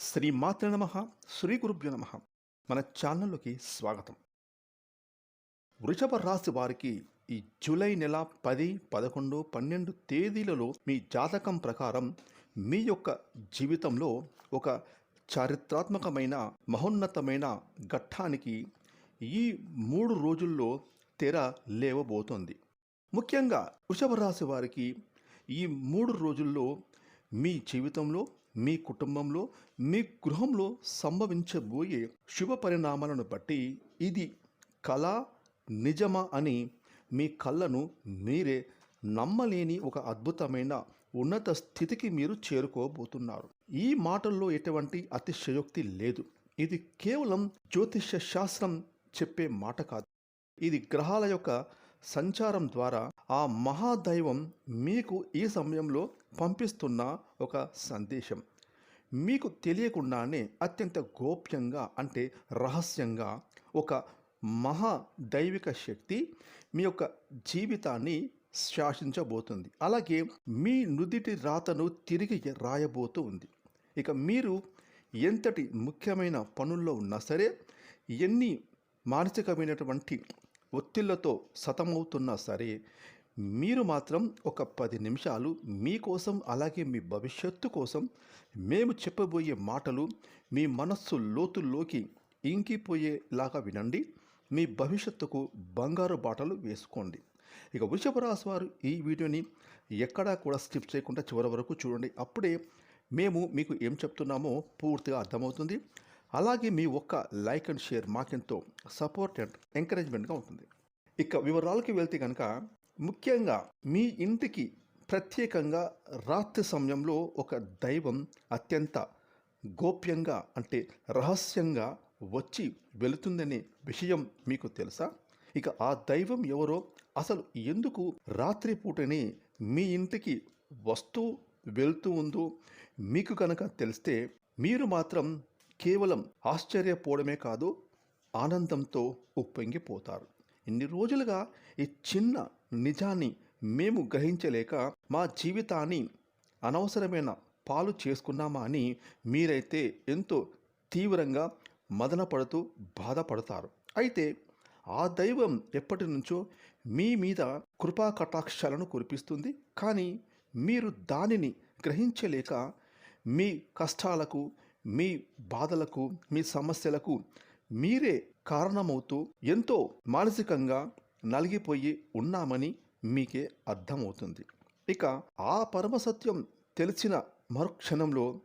శ్రీ మాతృ నమ శ్రీ గురుభ్యు నమ. మన ఛానల్లోకి స్వాగతం. వృషభ రాశి వారికి ఈ జూలై నెల పది పదకొండు పన్నెండు తేదీలలో మీ జాతకం ప్రకారం మీ యొక్క జీవితంలో ఒక చారిత్రాత్మకమైన మహోన్నతమైన ఘట్టానికి ఈ మూడు రోజుల్లో తెర లేవబోతోంది. ముఖ్యంగా వృషభ రాశి వారికి ఈ మూడు రోజుల్లో మీ జీవితంలో మీ కుటుంబంలో మీ గృహంలో సంభవించబోయే శుభ పరిణామాలను బట్టి ఇది కళ నిజమా అని మీ కళ్ళను మీరే నమ్మలేని ఒక అద్భుతమైన ఉన్నత స్థితికి మీరు చేరుకోబోతున్నారు. ఈ మాటల్లో ఎటువంటి అతిశయోక్తి లేదు. ఇది కేవలం జ్యోతిష్య శాస్త్రం చెప్పే మాట కాదు. ఇది గ్రహాల యొక్క సంచారం ద్వారా ఆ మహాదైవం మీకు ఈ సమయంలో పంపిస్తున్న ఒక సందేశం. మీకు తెలియకుండానే అత్యంత గోప్యంగా అంటే రహస్యంగా ఒక మహా దైవిక శక్తి మీ యొక్క జీవితాన్ని శాసించబోతుంది. అలాగే మీ నుదిటి రాతను తిరిగి రాయబోతూ ఉంది. ఇక మీరు ఎంతటి ముఖ్యమైన పనుల్లో ఉన్నా సరే ఎన్ని మానసికమైనటువంటి ఒత్తిళ్ళతో సతమవుతున్నా సరే మీరు మాత్రం ఒక పది నిమిషాలు మీకోసం అలాగే మీ భవిష్యత్తు కోసం మేము చెప్పబోయే మాటలు మీ మనస్సు లోతుల్లోకి ఇంకిపోయేలాగా వినండి. మీ భవిష్యత్తుకు బంగారు బాటలు వేసుకోండి. ఇక వృషభ రాశి వారు ఈ వీడియోని ఎక్కడా కూడా స్కిప్ చేయకుండా చివరి వరకు చూడండి. అప్పుడే మేము మీకు ఏం చెప్తున్నామో పూర్తిగా అర్థమవుతుంది. అలాగే మీ ఒక్క లైక్ అండ్ షేర్ మాకెంతో సపోర్ట్ అండ్ ఎంకరేజ్మెంట్గా ఉంటుంది. ఇక వివరాలకి వెళ్తే కనుక ముఖ్యంగా మీ ఇంటికి ప్రత్యేకంగా రాత్రి సమయంలో ఒక దైవం అత్యంత గోప్యంగా అంటే రహస్యంగా వచ్చి వెళుతుందనే విషయం మీకు తెలుసా? ఇక ఆ దైవం ఎవరో అసలు ఎందుకు రాత్రి పూటనే మీ ఇంటికి వస్తూ వెళ్తూ ఉందో మీకు కనుక తెలిస్తే మీరు మాత్రం కేవలం ఆశ్చర్యపోవడమే కాదు ఆనందంతో ఉప్పొంగిపోతారు. ఇన్ని రోజులుగా ఈ చిన్న నిజాన్ని మేము గ్రహించలేక మా జీవితాన్ని అనవసరమైన పాలు చేసుకున్నామా అని మీరైతే ఎంతో తీవ్రంగా మదనపడుతూ బాధపడతారు. అయితే ఆ దైవం ఎప్పటి నుంచో మీ మీద కృపా కటాక్షాలను కురిపిస్తుంది. కానీ మీరు దానిని గ్రహించలేక మీ కష్టాలకు మీ బాధలకు మీ సమస్యలకు మీరే కారణమవుతూ ఎంతో మానసికంగా నలిగిపోయి ఉన్నామని మీకే అర్థమవుతుంది. ఇక ఆ పరమసత్యం తెలిసిన మరుక్షణంలో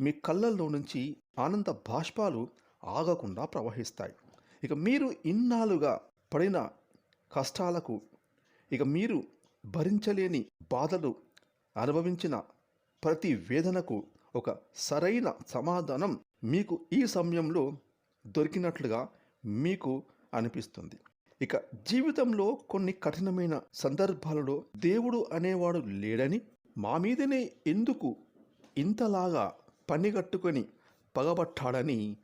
మీ కళ్ళల్లో నుంచి ఆనంద బాష్పాలు ఆగకుండా ప్రవహిస్తాయి. ఇక మీరు ఇన్నాళ్ళుగా పడిన కష్టాలకు ఇక మీరు భరించలేని బాధలు అనుభవించిన ప్రతి వేదనకు ఒక సరైన సమాధానం మీకు ఈ సమయంలో దొరికినట్లుగా మీకు అనిపిస్తుంది. ఇక జీవితంలో కొన్ని కఠినమైన సందర్భాలలో దేవుడు అనేవాడు లేడని మా మీదనే ఎందుకు ఇంతలాగా పనిగట్టుకొని పగబట్టాడని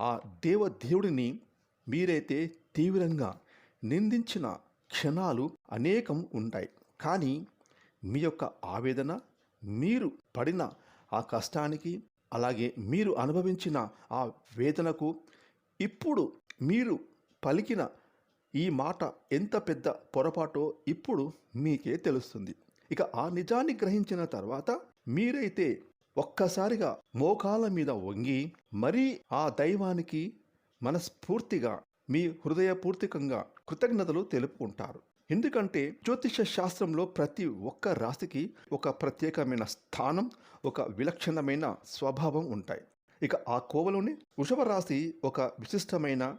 ఆ దేవదేవుడిని మీరైతే తీవ్రంగా నిందించిన క్షణాలు అనేకం ఉంటాయి. కానీ మీ యొక్క ఆవేదన మీరు పడిన ఆ కష్టానికి అలాగే మీరు అనుభవించిన ఆ వేదనకు ఇప్పుడు మీరు పలికిన ఈ మాట ఎంత పెద్ద పొరపాటో ఇప్పుడు మీకే తెలుస్తుంది. ఇక ఆ నిజాన్ని గ్రహించిన తర్వాత మీరైతే ఒక్కసారిగా మోకాల మీద వంగి మరీ ఆ దైవానికి మనస్ఫూర్తిగా మీ హృదయపూర్తికంగా కృతజ్ఞతలు తెలుపుకుంటారు. ఎందుకంటే జ్యోతిష శాస్త్రంలో ప్రతి ఒక్క రాశికి ఒక ప్రత్యేకమైన స్థానం ఒక విలక్షణమైన స్వభావం ఉంటాయి. ఇక ఆ కోవలోనే వృషభ రాశి ఒక విశిష్టమైన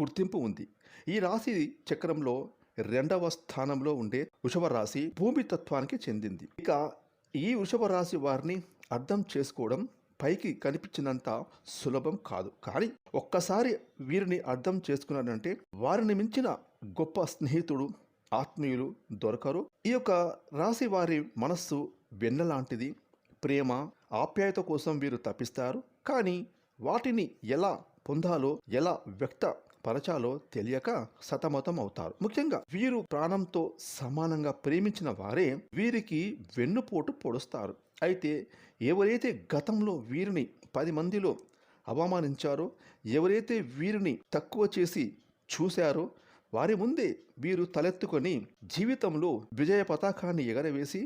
గుర్తింపు ఉంది. ఈ రాశి చక్రంలో రెండవ స్థానంలో ఉండే వృషభ రాశి భూమి తత్వానికి చెందింది. ఇక ఈ వృషభ రాశి వారిని అర్థం చేసుకోవడం పైకి కనిపించినంత సులభం కాదు. కానీ ఒక్కసారి వీరిని అర్థం చేసుకున్నారంటే వారిని మించిన గొప్ప స్నేహితుడు ఆత్మీయులు దొరకరు. ఈ యొక్క రాశి వారి మనస్సు వెన్నలాంటిది. ప్రేమ ఆప్యాయత కోసం వీరు తప్పిస్తారు. కానీ వాటిని ఎలా పొందాలో ఎలా వ్యక్త పరచాలో తెలియక సతమతం అవుతారు ముఖ్యంగా వీరు ప్రాణంతో సమానంగా ప్రేమించిన వారే వీరికి వెన్నుపోటు పొడుస్తారు. అయితే ఎవరైతే గతంలో వీరిని పది మందిలో అవమానించారో ఎవరైతే వీరిని తక్కువ చేసి చూశారో వారి ముందే వీరు తలెత్తుకొని జీవితంలో విజయ పతాకాన్ని ఎగరవేసి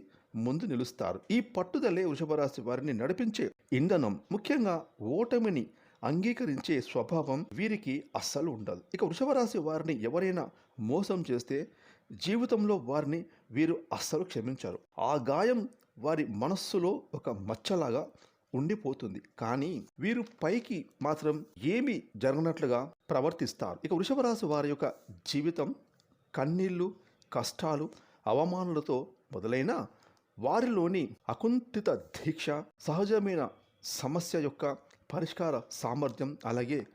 ముందు నిలుస్తారు. ఈ పట్టుదలే వృషభరాశి వారిని నడిపించే ఇంధనం. ముఖ్యంగా ఓటమిని అంగీకరించే స్వభావం వీరికి అస్సలు ఉండదు. ఇక వృషభరాశి వారిని ఎవరైనా మోసం చేస్తే జీవితంలో వారిని వీరు అస్సలు క్షమించారు. ఆ గాయం వారి మనస్సులో ఒక మచ్చలాగా ఉండిపోతుంది. కానీ వీరు పైకి మాత్రం ఏమి జరగనట్లుగా ప్రవర్తిస్తారు. ఇక వృషభరాశి వారి యొక్క జీవితం కన్నీళ్ళు కష్టాలు అవమానాలతో మొదలైన వారిలోని అకుంఠిత దీక్ష సహజమైన సమస్య యొక్క పరిష్కార సామర్థ్యం అలాగే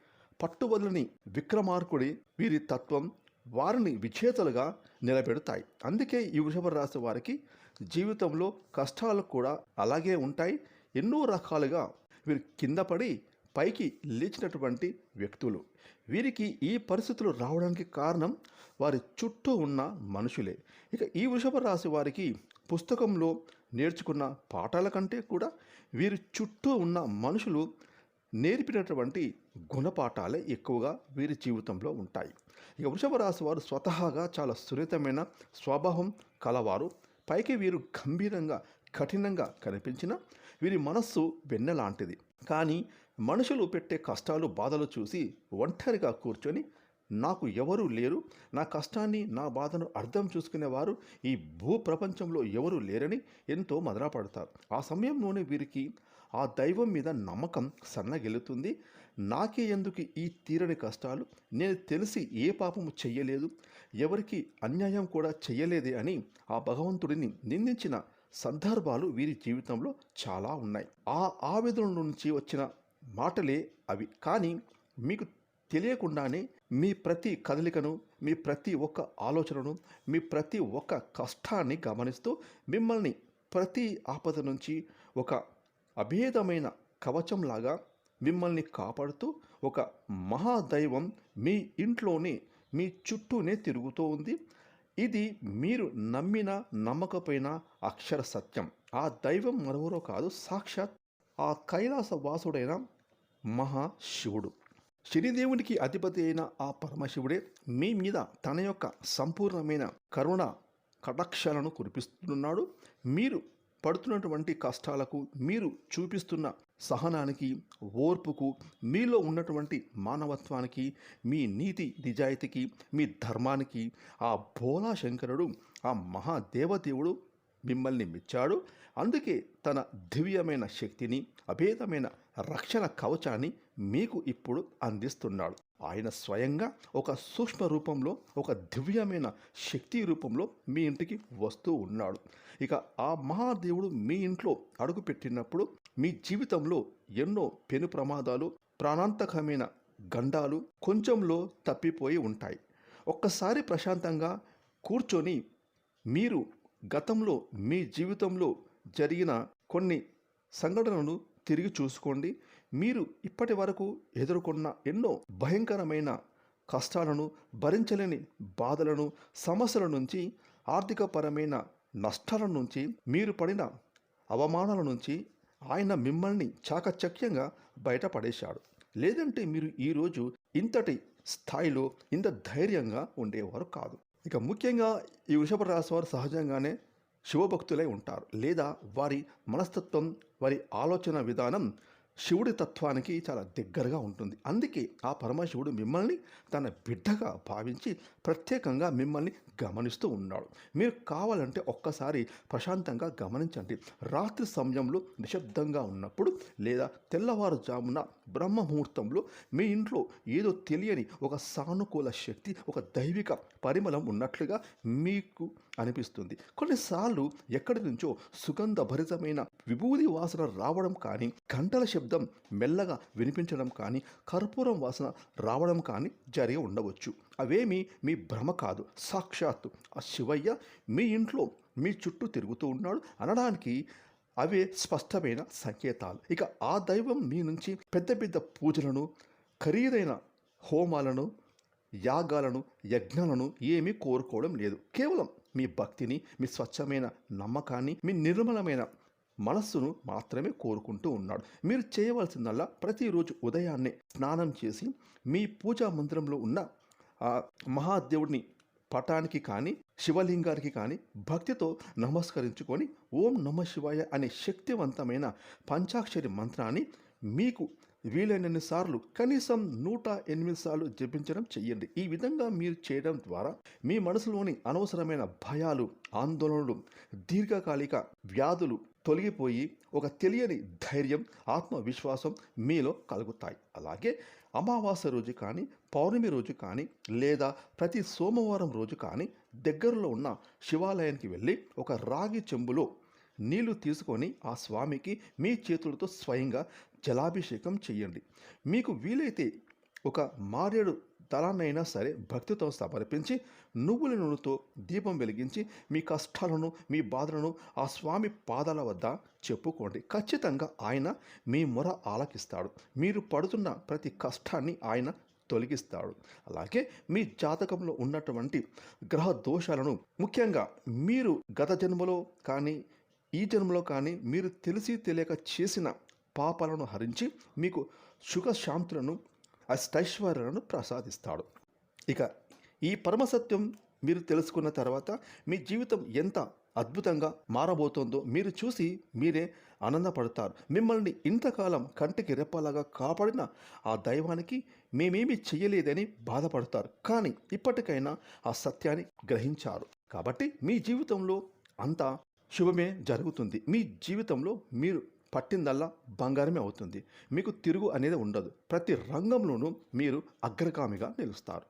పట్టువదలని విక్రమార్కుడి వీరి తత్వం వారిని విజేతలుగా నిలబెడతాయి. అందుకే ఈ వృషభ రాశి వారికి జీవితంలో కష్టాలు కూడా అలాగే ఉంటాయి. ఎన్నో రకాలుగా వీరు కింద పడి పైకి లేచినటువంటి వ్యక్తులు. వీరికి ఈ పరిస్థితులు రావడానికి కారణం వారి చుట్టూ ఉన్న మనుషులే. ఇక ఈ వృషభ రాశి వారికి పుస్తకంలో నేర్చుకున్న పాఠాల కంటే కూడా వీరి చుట్టూ ఉన్న మనుషులు నేర్పినటువంటి గుణపాఠాలే ఎక్కువగా వీరి జీవితంలో ఉంటాయి. ఇక వృషభ రాశి వారు స్వతహాగా చాలా సున్నితమైన స్వభావం కలవారు. పైకి వీరు గంభీరంగా కఠినంగా కనిపించిన వీరి మనస్సు వెన్నెలాంటిది. కానీ మనుషులు పెట్టే కష్టాలు బాధలు చూసి ఒంటరిగా కూర్చొని నాకు ఎవరూ లేరు. నా కష్టాన్ని నా బాధను అర్థం చూసుకునేవారు. ఈ భూ ప్రపంచంలో ఎవరూ లేరని ఎంతో మదనపడతారు. ఆ సమయంలోనే వీరికి ఆ దైవం మీద నమ్మకం సన్నగిలుతుంది నాకే ఎందుకు ఈ తీరని కష్టాలు? నేను తెలిసి ఏ పాపము చెయ్యలేదు. ఎవరికి అన్యాయం కూడా చెయ్యలేదే అని ఆ భగవంతుడిని నిందించిన సందర్భాలు వీరి జీవితంలో చాలా ఉన్నాయి. ఆ ఆవేదన నుంచి వచ్చిన మాటలే అవి. కానీ మీకు తెలియకుండానే మీ ప్రతి కదలికను మీ ప్రతి ఒక్క ఆలోచనను మీ ప్రతి ఒక్క కష్టాన్ని గమనిస్తూ మిమ్మల్ని ప్రతి ఆపద నుంచి ఒక అభేదమైన కవచంలాగా మిమ్మల్ని కాపాడుతూ ఒక మహాదైవం మీ ఇంట్లోనే మీ చుట్టూనే తిరుగుతూ ఉంది. ఇది మీరు నమ్మిన నమ్మకపోయిన అక్షర సత్యం. ఆ దైవం మరొకరో కాదు సాక్షాత్ ఆ కైలాస వాసుడైన మహాశివుడు. శనిదేవునికి అధిపతి అయిన ఆ పరమశివుడే మీ మీద తన యొక్క సంపూర్ణమైన కరుణ కటక్షలను కురిపిస్తున్నాడు. మీరు పడుతున్నటువంటి కష్టాలకు మీరు చూపిస్తున్న సహనానికి ఓర్పుకు మీలో ఉన్నటువంటి మానవత్వానికి మీ నీతి నిజాయితీకి మీ ధర్మానికి ఆ భోలా శంకరుడు ఆ మహాదేవదేవుడు మిమ్మల్ని మెచ్చాడు. అందుకే తన దివ్యమైన శక్తిని అభేదమైన రక్షణ కవచాన్ని మీకు ఇప్పుడు అందిస్తున్నాడు. ఆయన స్వయంగా ఒక సూక్ష్మ రూపంలో ఒక దివ్యమైన శక్తి రూపంలో మీ ఇంటికి వస్తూ ఉన్నాడు. ఇక ఆ మహాదేవుడు మీ ఇంట్లో అడుగుపెట్టినప్పుడు మీ జీవితంలో ఎన్నో పెను ప్రమాదాలు ప్రాణాంతకమైన గండాలు కొంచెంలో తప్పిపోయి ఉంటాయి. ఒక్కసారి ప్రశాంతంగా కూర్చొని మీరు గతంలో మీ జీవితంలో జరిగిన కొన్ని సంఘటనలు తిరిగి చూసుకోండి. మీరు ఇప్పటి వరకు ఎదుర్కొన్న ఎన్నో భయంకరమైన కష్టాలను భరించలేని బాధలను సమస్యల నుంచి ఆర్థికపరమైన నష్టాల నుంచి మీరు పడిన అవమానాల నుంచి ఆయన మిమ్మల్ని చాకచక్యంగా బయటపడేశాడు. లేదంటే మీరు ఈరోజు ఇంతటి స్థాయిలో ఇంత ధైర్యంగా ఉండేవారు కాదు. ఇక ముఖ్యంగా ఈ వృషభ రాశి వారు సహజంగానే శివభక్తులై ఉంటారు. లేదా వారి మనస్తత్వం వారి ఆలోచన విధానం శివుడి తత్వానికి చాలా దగ్గరగా ఉంటుంది. అందుకే ఆ పరమశివుడు మిమ్మల్ని తన బిడ్డగా భావించి ప్రత్యేకంగా మిమ్మల్ని గమనిస్తూ ఉన్నాడు. మీరు కావాలంటే ఒక్కసారి ప్రశాంతంగా గమనించండి. రాత్రి సమయంలో నిశ్శబ్దంగా ఉన్నప్పుడు లేదా తెల్లవారుజామున బ్రహ్మ ముహూర్తంలో మీ ఇంట్లో ఏదో తెలియని ఒక సానుకూల శక్తి ఒక దైవిక పరిమళం ఉన్నట్లుగా మీకు అనిపిస్తుంది. కొన్నిసార్లు ఎక్కడి నుంచో సుగంధ భరితమైన విభూది వాసన రావడం కానీ గంటల శబ్దం మెల్లగా వినిపించడం కానీ కర్పూరం వాసన రావడం కానీ జరిగి ఉండవచ్చు. అవేమి మీ భ్రమ కాదు. సాక్షాత్తు ఆ శివయ్య మీ ఇంట్లో మీ చుట్టూ తిరుగుతూ ఉన్నాడు. అనడానికి అవే స్పష్టమైన సంకేతాలు. ఇక ఆ దైవం మీ నుంచి పెద్ద పెద్ద పూజలను ఖరీదైన హోమాలను యాగాలను యజ్ఞాలను ఏమీ కోరుకోవడం లేదు. కేవలం మీ భక్తిని మీ స్వచ్ఛమైన నమ్మకాన్ని మీ నిర్మలమైన మనస్సును మాత్రమే కోరుకుంటూ ఉన్నాడు. మీరు చేయవలసిందల్లా ప్రతిరోజు ఉదయాన్నే స్నానం చేసి మీ పూజా మందిరంలో ఉన్న ఆ మహాదేవుడిని పటానికి కానీ శివలింగానికి కానీ భక్తితో నమస్కరించుకొని ఓం నమ శివాయ అనే శక్తివంతమైన పంచాక్షరి మంత్రాన్ని మీకు వీలైనన్ని సార్లు కనీసం నూట ఎనిమిది సార్లు జపించడం చెయ్యండి. ఈ విధంగా మీరు చేయడం ద్వారా మీ మనసులోని అనవసరమైన భయాలు ఆందోళనలు దీర్ఘకాలిక వ్యాధులు తొలగిపోయి ఒక తెలియని ధైర్యం ఆత్మవిశ్వాసం మీలో కలుగుతాయి. అలాగే అమావాస్య రోజు కానీ పౌర్ణమి రోజు కానీ లేదా ప్రతి సోమవారం రోజు కానీ దగ్గరలో ఉన్న శివాలయానికి వెళ్ళి ఒక రాగి చెంబులో నీళ్ళు తీసుకొని ఆ స్వామికి మీ చేతులతో స్వయంగా జలాభిషేకం చేయండి. మీకు వీలైతే ఒక మారేడు దళాన్నైనా సరే భక్తితో సమర్పించి నువ్వుల నూనెతో దీపం వెలిగించి మీ కష్టాలను మీ బాధలను ఆ స్వామి పాదాల వద్ద చెప్పుకోండి. ఖచ్చితంగా ఆయన మీ మొర ఆలకిస్తాడు. మీరు పడుతున్న ప్రతి కష్టాన్ని ఆయన తొలగిస్తాడు. అలాగే మీ జాతకంలో ఉన్నటువంటి గ్రహ దోషాలను ముఖ్యంగా మీరు గత జన్మలో కానీ ఈ జన్మలో కానీ మీరు తెలిసి తెలియక చేసిన పాపాలను హరించి మీకు సుఖ శాంతులను అష్టైశ్వర్యాలను ప్రసాదిస్తాడు. ఇక ఈ పరమసత్యం మీరు తెలుసుకున్న తర్వాత మీ జీవితం ఎంత అద్భుతంగా మారబోతోందో మీరు చూసి మీరే ఆనందపడతారు. మిమ్మల్ని ఇంతకాలం కంటికి రెప్పలాగా కాపాడిన ఆ దైవానికి మేమేమి చెయ్యలేదని బాధపడతారు. కానీ ఇప్పటికైనా ఆ సత్యాన్ని గ్రహించారు. కాబట్టి మీ జీవితంలో అంతా శుభమే జరుగుతుంది. మీ జీవితంలో మీరు పట్టిందల్లా బంగారమే అవుతుంది. మీకు తిరుగు అనేది ఉండదు. ప్రతి రంగంలోనూ మీరు అగ్రగామిగా నిలుస్తారు.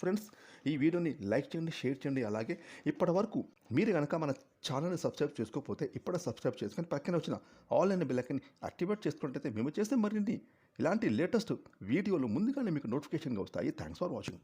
ఫ్రెండ్స్ ఈ వీడియోని లైక్ చేయండి షేర్ చేయండి. అలాగే ఇప్పటి వరకు మీరు కనుక మన ఛానల్ని సబ్స్క్రైబ్ చేసుకోకపోతే ఇప్పుడే సబ్స్క్రైబ్ చేసుకొని పక్కన వచ్చిన ఆల్ అనే బిల్లకని యాక్టివేట్ చేసుకుంటే మేము చేస్తే మరిన్ని ఇలాంటి లేటెస్ట్ వీడియోలు ముందుగానే మీకు నోటిఫికేషన్గా వస్తాయి. Thanks for watching